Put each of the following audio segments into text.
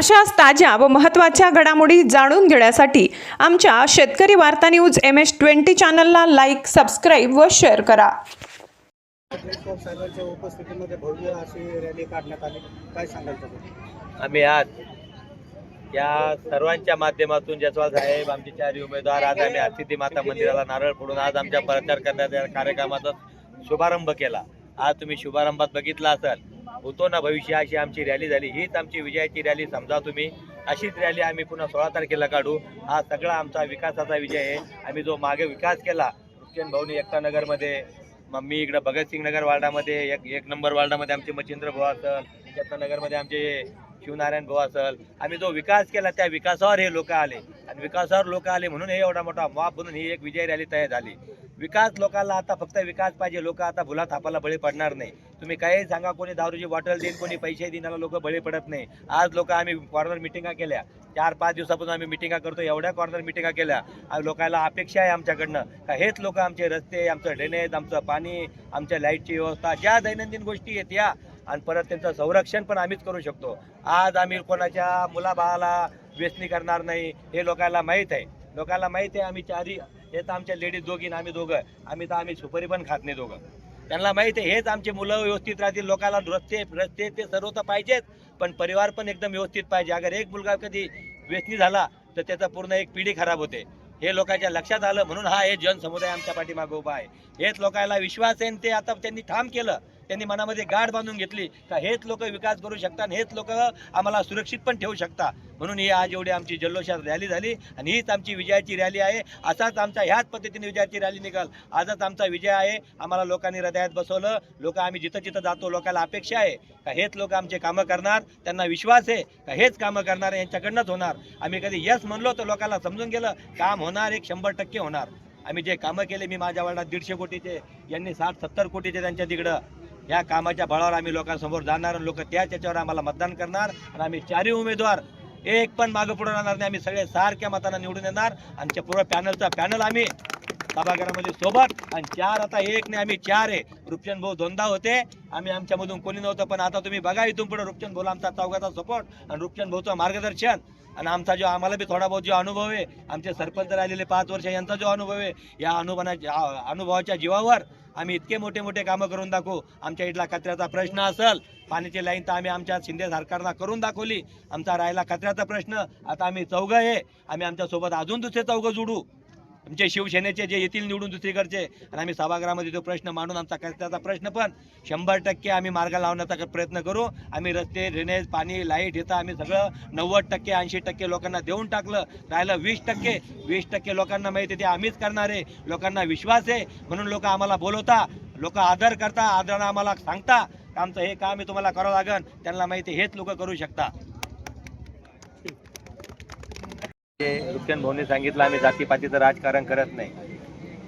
अशाच ताज्या व महत्त्वाच्या घडामोडी जाणून घेण्यासाठी आमच्या शेतकरी वार्ता न्यूज एम एस ट्वेंटी चॅनलला लाईक सबस्क्राईब व शेअर करा. देशमुख साहेबांच्या उपस्थितीमध्ये भव्य अशी रॅली काढण्यात आली. काय सांगाल त्याबद्दल? आम्ही आज या सर्वांच्या माध्यमातून जसवाल साहेब आमचे चारही उमेदवार आज आम्ही हरसिद्धी माता मंदिराला नारळ फोडून आज आमच्या प्रचार करण्याच्या कार्यक्रमाचा शुभारंभ केला. आज तुम्ही शुभारंभात बघितला असाल. होतो ना भविष्य अशी आमची रॅली झाली. हीच आमची विजयाची रॅली समजा तुम्ही. अशीच रॅली आम्ही पुन्हा सोळा तारखेला काढू. हा सगळा आमचा विकासाचा विजय आहे. आम्ही जो मागे विकास केला रुपचंद भाऊनी एकता नगरमध्ये मग मी इकडं भगतसिंग नगर वार्डामध्ये एक एक नंबर वार्डामध्ये आमचे मच्छिंद्र भाऊ असल एकता नगरमध्ये आमचे शिवनारायण भाऊ असल. आम्ही जो विकास केला त्या विकासावर हे लोक आले. आणि विकासावर लोक आले म्हणून हे एवढा मोठा माप म्हणून ही एक विजय रॅली तयार झाली. विकास लोकांना आता फक्त विकास पाहिजे लोक आता भुला थापाला बळी पडणार नाही. तुम्ही काही सांगा कोणी दारूची बॉटल देईन कोणी पैसे देईन याला लोक बळी पडत नाही. आज लोक आम्ही कॉर्नर मिटिंगा केल्या चार पाच दिवसापासून आम्ही मिटिंगा करतो एवढ्या कॉर्नर मिटिंगा केल्या लोकांना अपेक्षा आहे आमच्याकडनं. का हेच लोक आमचे रस्ते आमचं ड्रेनेज आमचं पाणी आमच्या लाईटची व्यवस्था ज्या दैनंदिन गोष्टी आहेत या. आणि परत त्यांचं संरक्षण पण आम्हीच करू शकतो. आज आम्ही कोणाच्या मुलाबाळाला व्यसनी करणार नाही हे लोकांना माहीत आहे. लोकांना माहीत आहे आम्ही चारी हे तर आमच्या लेडीज दोघीन आम्ही दोघं. आम्ही तर आम्ही सुपारी पण खात नाही दोघं. त्यांना माहीत आहे हेच आमचे मुलं व्यवस्थित राहतील लोकांना रस्ते रस्ते ते सर्व तर पाहिजेच पण परिवार पण एकदम व्यवस्थित पाहिजे. अगर एक मुलगा कधी व्यसनी झाला तर त्याचा पूर्ण एक पिढी खराब होते. हे लोकांच्या लक्षात आलं म्हणून हा हे जनसमुदाय आमच्या पाठीमागे उभा आहे. हेच लोकांना विश्वास आहे आणि ते आता त्यांनी ठाम केलं. त्यांनी मनामध्ये गाठ बांधून घेतली का हेच लोक विकास करू शकतात आणि हेच लोक आम्हाला सुरक्षित पण ठेवू शकता. म्हणून ही आज एवढी आमची जल्लोषात रॅली झाली आणि हीच आमची विजयाची रॅली आहे. असाच आमचा ह्याच पद्धतीने विजयाची रॅली निघाल. आजच आमचा विजय आहे. आम्हाला लोकांनी हृदयात बसवलं. लोक आम्ही जिथं जिथं जातो लोकांना अपेक्षा आहे का हेच लोक आमचे कामं करणार. त्यांना विश्वास आहे का हेच कामं करणार यांच्याकडनंच होणार. आम्ही कधी यस म्हणलो तर लोकांना समजून गेलं. काम होणार एक शंभर टक्के होणार. आम्ही जे कामं केले मी माझ्या वार्डात दीडशे कोटीचे यांनी साठ सत्तर कोटीचे त्यांच्या तिकडं या कामाच्या बळावर आम्ही लोकांसमोर जाणार आणि लोक त्या त्याच्यावर आम्हाला मतदान करणार. आणि आम्ही चारही उमेदवार एक पण मागं पुढे राहणार नाही. आम्ही सगळे सारख्या मतांना निवडून येणार. आमच्या पूर्ण पॅनलचा पॅनल आम्ही सभागृहामध्ये सोबत. आणि चार आता एक नाही आम्ही चार आहे. रुपचंद भाऊ दोनदा होते. आम्ही आमच्यामधून कोणी नव्हतं पण आता तुम्ही बघा इथून पुढे रुपचंद भाऊ आमचा चौघाचा सपोर्ट आणि रुपचंद भाऊचं मार्गदर्शन. आणि आमचा जो आम्हाला बी थोडा बहुत जो अनुभव आहे आमचे सरपंच राहिलेले पाच वर्ष यांचा जो अनुभव आहे या अनुभवाच्या अनुभवाच्या जीवावर आम्ही इतके मोठे मोठे कामं करून दाखवू. आमच्या इथला कचऱ्याचा प्रश्न असेल पाण्याची लाईन तर आम्ही आमच्या शिंदे सरकारला करून दाखवली. आमचा राहिला कचऱ्याचा प्रश्न. आता आम्ही चौघं आहे. आम्ही आमच्यासोबत अजून दुसरे चौघं जोडू. आमचे शिवसेनेचे जे येतील निवडून दुसरीकडचे. आणि आम्ही सभागृहामध्ये तो प्रश्न मांडून आमचा कचऱ्याचा प्रश्न पण शंभर टक्के आम्ही मार्ग लावण्याचा प्रयत्न करू. आम्ही रस्ते ड्रेनेज पाणी लाइट येतं आम्ही सगळं नव्वद टक्के ऐंशी टक्के लोकांना देऊन टाकलं. राहिलं वीस टक्के. वीस टक्के लोकांना माहिती ते आम्हीच करणार आहे. लोकांना विश्वास आहे. म्हणून लोक आम्हाला बोलवता. लोक आदर करता. आदरानं आम्हाला सांगता. आमचं हे काम हे तुम्हाला करावं लागन. त्यांना माहिती हेच लोक करू शकता. रुक्षण भाऊनी सांगितलं आम्ही जातीपातीचं राजकारण करत नाही.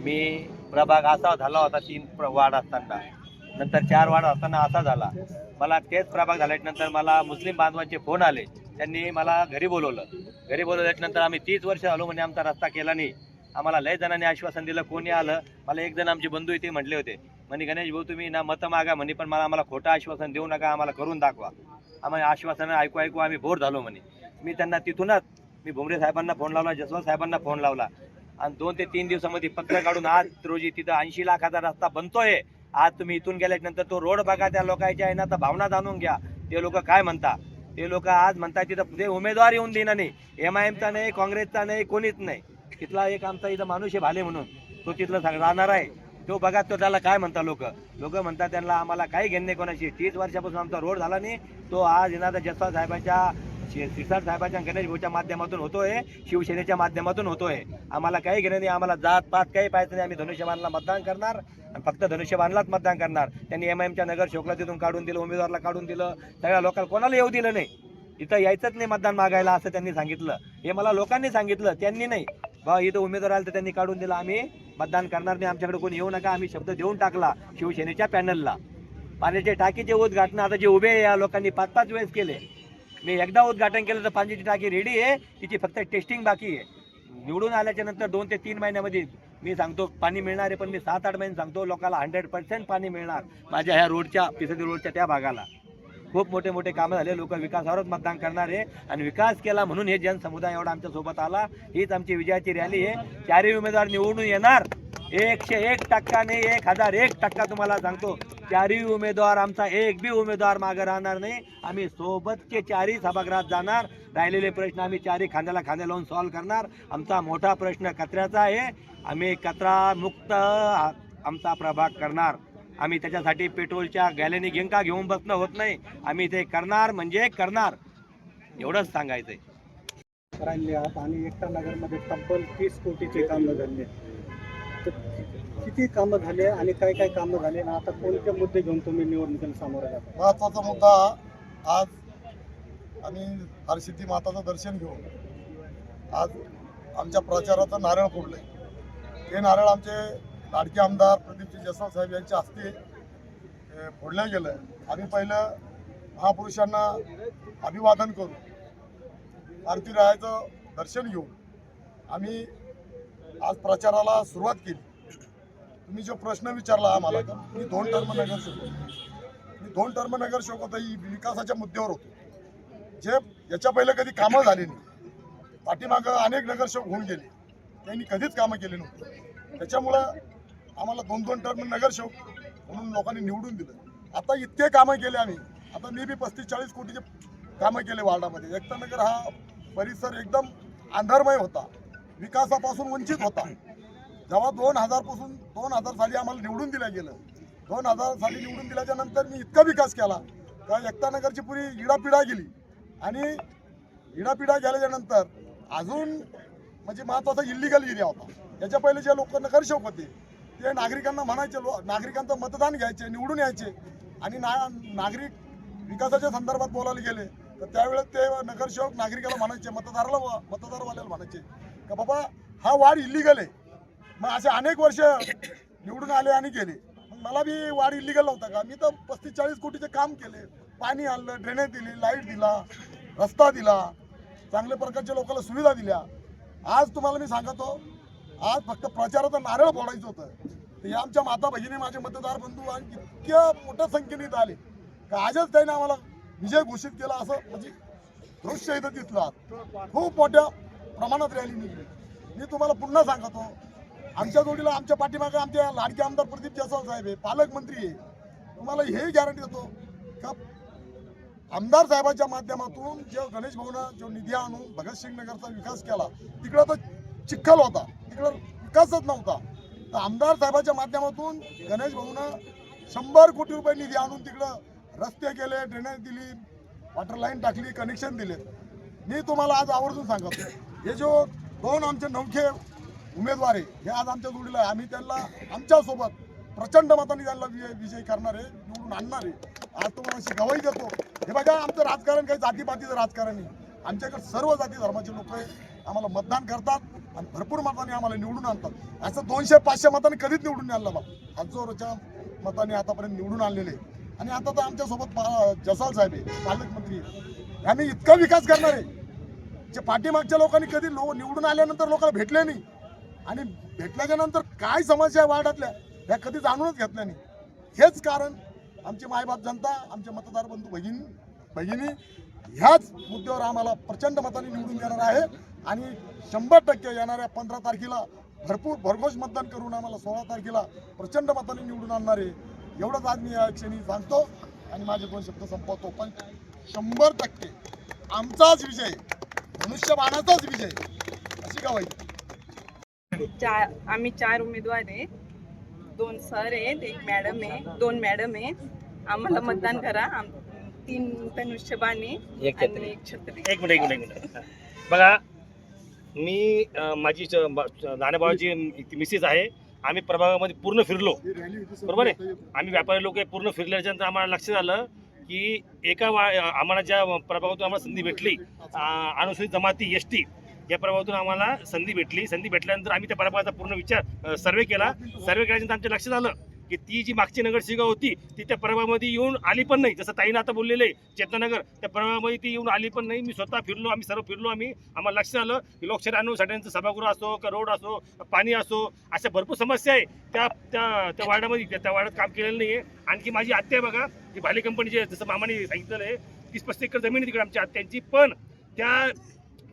मी प्रभाग असा झाला होता तीन वाड असताना. नंतर चार वाड असताना असा झाला. मला तेच प्रभाग झाल्यानंतर मला मुस्लिम बांधवांचे फोन आले. त्यांनी मला घरी बोलवलं. घरी बोलवल्यानंतर आम्ही तीस वर्ष झालो म्हणजे आमचा रस्ता केला नाही. आम्हाला लय जणांनी आश्वासन दिलं कोणी आलं? मला एक जण आमचे बंधू इथे म्हटले होते. म्हणे गणेश भाऊ तुम्ही ना मतं मागा म्हणे पण मला आम्हाला खोटं आश्वासन देऊ नका आम्हाला करून दाखवा. आम्हाला आश्वासनं ऐकू ऐकू आम्ही बोर झालो म्हणे. मी त्यांना तिथूनच मी भुमरे साहेबांना फोन लावला जसवंत साहेबांना फोन लावला. आणि दोन ते तीन दिवसामध्ये पत्र काढून आज रोजी तिथं ऐंशी लाखाचा रस्ता बनतोय. आज तुम्ही इथून गेल्यानंतर तो रोड बघा त्या लोकांच्या आहे ना तर भावना जाणून घ्या. ते लोक काय म्हणता? ते लोक आज म्हणतात तिथं ते उमेदवार येऊन देणार नाही. एम आय एमचा नाही काँग्रेसचा नाही कोणीच नाही. तिथला एक आमचा इथं माणूस आहे भाले म्हणून. तो तिथलं राहणार आहे. तो बघा तो त्याला काय म्हणता लोक? लोक म्हणतात त्यांना आम्हाला काही घेणे नाही कोणाशी. तीस वर्षापासून आमचा रोड झाला नाही. तो आज येणार जसवा साहेबांच्या शि- सिरसाट साहेबांच्या गणेश भाऊच्या माध्यमातून होतोय शिवसेनेच्या माध्यमातून होतोय. आम्हाला काही घेणं नाही आम्हाला जात पात काही पाहायचं नाही. आम्ही धनुष्यबाणला मतदान करणार आणि फक्त धनुष्यबाणलाच मतदान करणार. त्यांनी एम एमच्या नगर शोकला तिथून काढून दिलं उमेदवारला काढून दिलं. सगळ्या लोकांना कोणाला येऊ दिलं नाही? इथं यायचंच नाही मतदान मागायला असं त्यांनी सांगितलं. हे मला लोकांनी सांगितलं त्यांनी नाही. बा इथं उमेदवार आले तर त्यांनी काढून दिलं. आम्ही मतदान करणार नाही आमच्याकडे कोणी येऊ नका. आम्ही शब्द देऊन टाकला शिवसेनेच्या पॅनलला. पाण्याचे टाकीचे उद्घाटन आता जे उभे आहे या लोकांनी पाच पाच वेळेस केले. मी एकदा उद्घाटन केलं तर पाण्याची टाकी रेडी आहे. तिची फक्त टेस्टिंग बाकी आहे. निवडून आल्याच्यानंतर दोन ते तीन महिन्यामध्ये मी सांगतो पाणी मिळणार आहे पण मी सात आठ महिने सांगतो लोकांना हंड्रेड पर्सेंट पाणी मिळणार माझ्या ह्या रोडच्या पिसदी रोडच्या त्या भागाला. खूप मोठे मोठे कामं झाले लोक विकासावरच मतदान करणार आहे आणि विकास केला म्हणून हे जनसमुदाय एवढा आमच्यासोबत आला. हीच आमची विजयाची रॅली आहे. चारही उमेदवार निवडून येणार. एकशे एक टक्काने एक हजार एक टक्का तुम्हाला सांगतो. चारही उमेदवार आमचा एक बी उमेदवार मागे राहणार नाही. आम्ही सोबतचे चारही सभागृहात जाणार. राहिलेले प्रश्न आम्ही चारही खांद्याला खांद्या लावून सॉल्व्ह करणार. आमचा मोठा प्रश्न कचऱ्याचा आहे. आम्ही कचरा मुक्त आमचा प्रभाग करणार. आम्ही त्याच्यासाठी पेट्रोलच्या गॅलेनी घेंका घेऊन बसणं होत नाही. आम्ही ते करणार म्हणजे करणार. एवढंच सांगायचंय. आणि एकटा नगरमध्ये तब्बल तीस कोटीचे कामं झाले. तर किती कामं झाले आणि काय काय कामं झाले आणि आता कोणते मुद्दे घेऊन तुम्ही निवडणुकीला सामोरं जाता? महत्त्वाचा मुद्दा आज आम्ही हरसिद्धी माताचं दर्शन घेऊन आज आमच्या प्रचाराचं नारळ फोडलंय. हे नारळ आमचे लाडके आमदार प्रदीपजी जसवाल साहेब यांच्या हस्ते फोडलं गेलं. आम्ही पहिलं महापुरुषांना अभिवादन करू आरती रायाचं दर्शन घेऊन आम्ही आज प्रचाराला सुरुवात केली. तुम्ही जो प्रश्न विचारला आम्हाला तर मी दोन टर्म नगरसेवक होतो. मी दोन टर्म नगरसेवक होतो ही विकासाच्या मुद्द्यावर होतो. जे याच्या पहिले कधी कामं झाली नाही पाठीमागं अनेक नगरसेवक होऊन गेले. त्यांनी कधीच कामं केली नव्हती. त्याच्यामुळं आम्हाला दोन दोन टर्म नगरसेवक म्हणून लोकांनी निवडून दिलं. आता इतके कामं केले आम्ही. आता मी बी पस्तीस चाळीस कोटीचे कामं केले वार्डामध्ये. एकता नगर हा परिसर एकदम अंधारमय होता. विकासापासून वंचित होता. जेव्हा दोन हजारपासून दोन हजार साली आम्हाला निवडून दिलं गेलं. दोन हजार साली निवडून दिल्याच्या नंतर मी इतका विकास केला का एकतानगरची पुरी इडापिडा गेली. आणि इडापिडा गेल्याच्यानंतर अजून म्हणजे महत्त्वाचा इल्लिगल एरिया होता. याच्या पहिले जे लोक नगरसेवक होते ते नागरिकांना म्हणायचे लो नागरिकांचं मतदान घ्यायचे निवडून यायचे. आणि ना नागरिक विकासाच्या संदर्भात बोलायला गेले तर त्यावेळेस ते नगरसेवक नागरिकाला म्हणायचे मतदाराला मतदारवाल्याला म्हणायचे का बाबा हा वाढ इल्लिगल आहे. मग असे अनेक वर्ष निवडून आले आणि गेले. मग मला बी वाढ इलिगल नव्हता का? मी तर पस्तीस चाळीस कोटीचे काम केले. पाणी आणलं ड्रेनेज दिली लाइट दिला रस्ता दिला चांगल्या प्रकारच्या लोकांना सुविधा दिल्या. आज तुम्हाला मी सांगतो आज फक्त प्रचाराचं नारळ फोडायचं होतं. तर या आमच्या माता भगिनी माझे मतदार बंधू आणि इतक्या मोठ्या संख्येने इथं आले. का आजच त्याने आम्हाला विजय घोषित केला असं म्हणजे दृश्य इथं दिसलं. खूप मोठ्या प्रमाणात रॅली निघली. मी तुम्हाला पुन्हा सांगतो आमच्या जोडीला आमच्या पाठीमागे आमच्या लाडके आमदार प्रदीप जयस्वाल साहेब आहे पालकमंत्री आहे. तुम्हाला हे गॅरंटी देतो का आमदार साहेबांच्या माध्यमातून जे गणेश भाऊनं जो निधी आणून भगतसिंग नगरचा विकास केला तिकडं तर चिखल होता तिकडं विकासच नव्हता. तर आमदार साहेबाच्या माध्यमातून गणेश भाऊनं शंभर कोटी रुपये निधी आणून तिकडं रस्ते केले ड्रेनेज दिली वॉटर लाईन टाकली कनेक्शन दिले मी तुम्हाला आज आवर्जून सांगतो हे जो दोन आमचे नौखे उमेदवार आहे. हे आज आमच्या जोडीला आहे. आम्ही त्यांना आमच्यासोबत प्रचंड मताने त्यांना विजय विजय करणार आहे निवडून आणणार आहे. आज तुम्हाला अशी गवाही देतो. हे बघा आमचं राजकारण काही जातीपातीचं राजकारण नाही. आमच्याकडे सर्व जाती धर्माचे लोक आहे. आम्हाला मतदान करतात आणि भरपूर मतांनी आम्हाला निवडून आणतात. असं दोनशे पाचशे मतांनी कधीच निवडून नाही आणलं बा. हजारोच्या मताने आतापर्यंत निवडून आणलेले आणि आता तर आमच्यासोबत जसाल साहेब आहे पालकमंत्री आहे. आम्ही इतका विकास करणार आहे. जे पाठीमागच्या लोकांनी कधी लो निवडून आल्यानंतर लोकांना भेटले नाही. आणि भेटल्याच्या नंतर काय समस्या वाढतल्या ह्या कधी जाणूनच घेतल्या नाही हेच कारण आमचे मायबाप जनता आमचे मतदार बंधू भगिनी भगिनी ह्याच मुद्द्यावर आम्हाला प्रचंड मताने निवडून देणार आहे आणि शंभर टक्के येणाऱ्या पंधरा तारखेला भरपूर भरघोष मतदान करून आम्हाला सोळा तारखेला प्रचंड मताने निवडून आणणार आहे. एवढंच आज मी या क्षणी सांगतो आणि माझे दोन शब्द संपवतो. पण शंभर टक्के आमचाच विजय मनुष्यबाणाचाच विजय अशी चार आम्ही चार उमेदवार आहे. दोन सर आहेत एक मॅडम आहे दोन मॅडम आहे. आम्हाला मतदान करा. आम- तीन धनुष्यबाणे एक आणि एक छत्री. एक मिनिट एक मिनिट एक मिनिट. बघा मी अं, माझी ब- नाण्याभावाची ती मिसेस आहे. आम्ही प्रभागामध्ये पूर्ण फिरलो. बरोबर आहे? आम्ही व्यापारी लोक पूर्ण फिरल्याच्या नंतर आम्हाला लक्षात आलं की एका वा आम्हाला ज्या प्रभागातून आम्हाला संधी भेटली अं, अनुसूचित जमाती एस टी या प्रभावातून आम्हाला संधी भेटली. संधी भेटल्यानंतर आम्ही त्या प्रभावाचा पूर्ण विचार सर्वे केला. सर्वे केल्यानंतर आमच्या लक्षात आलं की ती जी मागची नगरसेविका होती ती त्या प्रभावामध्ये येऊन आली पण नाही. जसं ताईनं आता बोललेलं आहे चेतनानगर त्या प्रभावामध्ये ती येऊन आली पण नाही. मी स्वतः फिरलो आम्ही सर्व फिरलो आम्ही आम्हाला लक्षात आलं की लोकशाही आणण्यासाठी सभागृह असो का रोड असो पाणी असो अशा भरपूर समस्या आहे. त्या त्या त्या वार्डामध्ये त्या- वार्डात काम केलेलं नाही आहे आणखी माझी आत्या आहे बघा जी भाले कंपनीचे जसं मामाने सांगितलेलं आहे तीस पस्तीस एकर जमीन आहे तिकडे आमच्या आत्यांची. पण त्या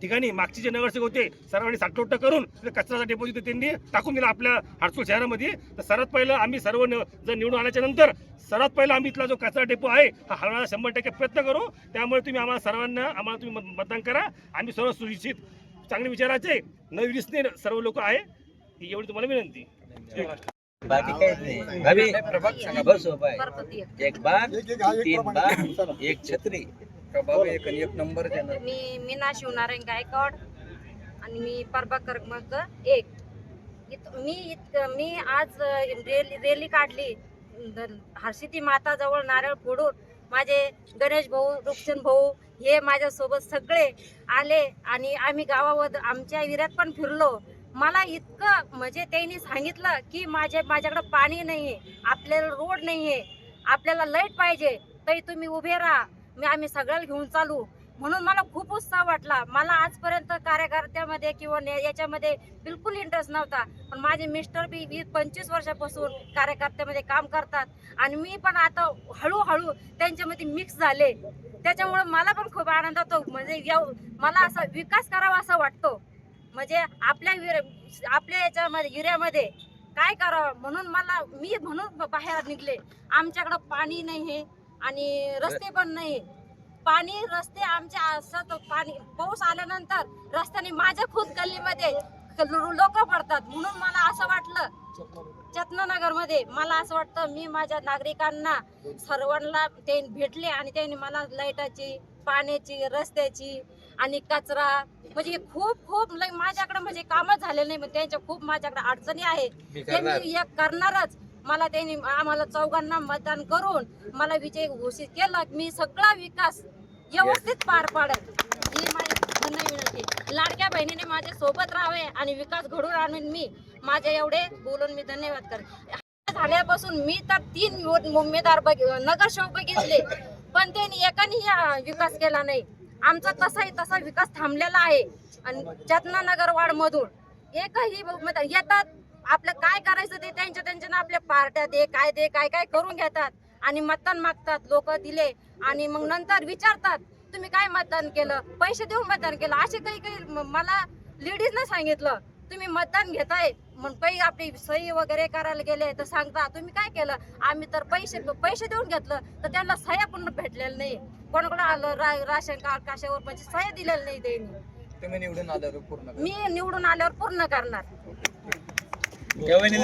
ठिकाणी मागचे जे नगरसेवक होते सर्वांनी साठवट्ट करून तिथे कचऱ्याचा डेपोजिट त्यांनी टाकून दिला आपल्या हाडसूळ शहरामध्ये. तर सर्वात पहिलं आम्ही सर्व न- जर निवडून आल्याच्यानंतर सर्वात पहिला आम्ही इथला जो कचरा डेपो आहे हा हलवण्याचा शंभर टक्के प्रयत्न करू. त्यामुळे तुम्ही आम्हाला सर्वांना आम्हाला तुम्ही मत- मतदान करा. आम्ही सर्व सुनिश्चित. चांगले विचाराचे न विसणे सर्व लोक आहे ही एवढी तुम्हाला विनंती. बाकी काहीच नाही. बस हो एक. बार एक एक हा एक तीन बार एक एक नंबर मी मीना शिवनारायण गायकवाड आणि मी प्रभाग क्रमांक एक. इत- मी इत- मी आज रेली रॅली काढली. हरसिद्धी माताजवळ नारळ फोडून माझे गणेश भाऊ रुक्षण भाऊ हे माझ्यासोबत सगळे आले आणि आम्ही गावावर आमच्या विऱ्यात पण फिरलो. मला इतकं म्हणजे त्यांनी सांगितलं की माझे माझ्याकडे पाणी नाही आहे आपल्याला रोड नाही आहे आपल्याला लाइट पाहिजे तरी तुम्ही उभे राहा. मी आम्ही सगळ्याला घेऊन चालू. म्हणून मला खूप उत्साह वाटला. मला आजपर्यंत कार्यकर्त्यामध्ये किंवा ने- याच्यामध्ये बिलकुल इंटरेस्ट नव्हता. पण माझे मिस्टर बी वीस पंचवीस वर्षापासून कार्यकर्त्यामध्ये काम करतात. आणि मी पण आता हळूहळू त्यांच्यामध्ये मिक्स झाले. त्याच्यामुळे मला पण खूप आनंद होतो. म्हणजे मला असा विकास करावा असा वाटतो. म्हणजे आपल्या विर आपल्या याच्यामध्ये युऱ्यामध्ये काय करावं? म्हणून मला मी म्हणून बाहेर निघले. आमच्याकडं पाणी नाही आहे आणि रस्ते पण नाही. पाणी रस्ते आमच्या असं तर पाणी पाऊस आल्यानंतर रस्त्याने माझ्या खुद गल्लीमध्ये लोक पडतात. म्हणून मला असं वाटलं चतनानगरमध्ये मला असं वाटतं मी माझ्या नागरिकांना सर्वांना ते भेटले आणि त्यांनी मला लाईटाची पाण्याची रस्त्याची आणि कचरा म्हणजे खूप खूप माझ्याकडे म्हणजे कामच झालेलं नाही त्यांच्या खूप माझ्याकडे अडचणी आहे ते मी एक करणारच. मला त्यांनी आम्हाला चौघांना मतदान करून मला विजय घोषित केलं. मी सगळा विकास व्यवस्थित पार पाडत ही माझी धन्य विनंती. लाडक्या बहिणीने माझ्या सोबत राहावे आणि विकास घडून आणून मी माझे एवढे बोलून मी धन्यवाद करते झाल्यापासून मी तर तीन उमेदवार बघ नगरसेवक बघितले पण त्यांनी एकानेही विकास केला नाही. आमचा तसाही तसा विकास थांबलेला आहे. आणि चतना नगर वार्ड मधून एकही उमेदवार येतात आपलं काय करायचं ते त्यांच्या त्यांच्या आपल्या पार्ट्या दे काय दे काय काय करून घेतात. आणि मतदान मागतात लोक दिले. आणि मग नंतर विचारतात तुम्ही काय मतदान केलं? पैसे देऊन मतदान केलं? असे काही काही मला लेडीजनं सांगितलं तुम्ही मतदान घेताय. मग काही आपली सही वगैरे करायला गेले तर सांगता तुम्ही काय केलं? आम्ही तर पैसे पैसे देऊन घेतलं तर त्यांना सह्या पण भेटलेल्या नाही. कोणाकडे आलं रा, राशन कार्ड कशावर? म्हणजे सह्या दिलेल्या नाही त्यांनी. तुम्ही निवडून आल्यावर पूर्ण मी निवडून आल्यावर पूर्ण करणार. কেউ এনে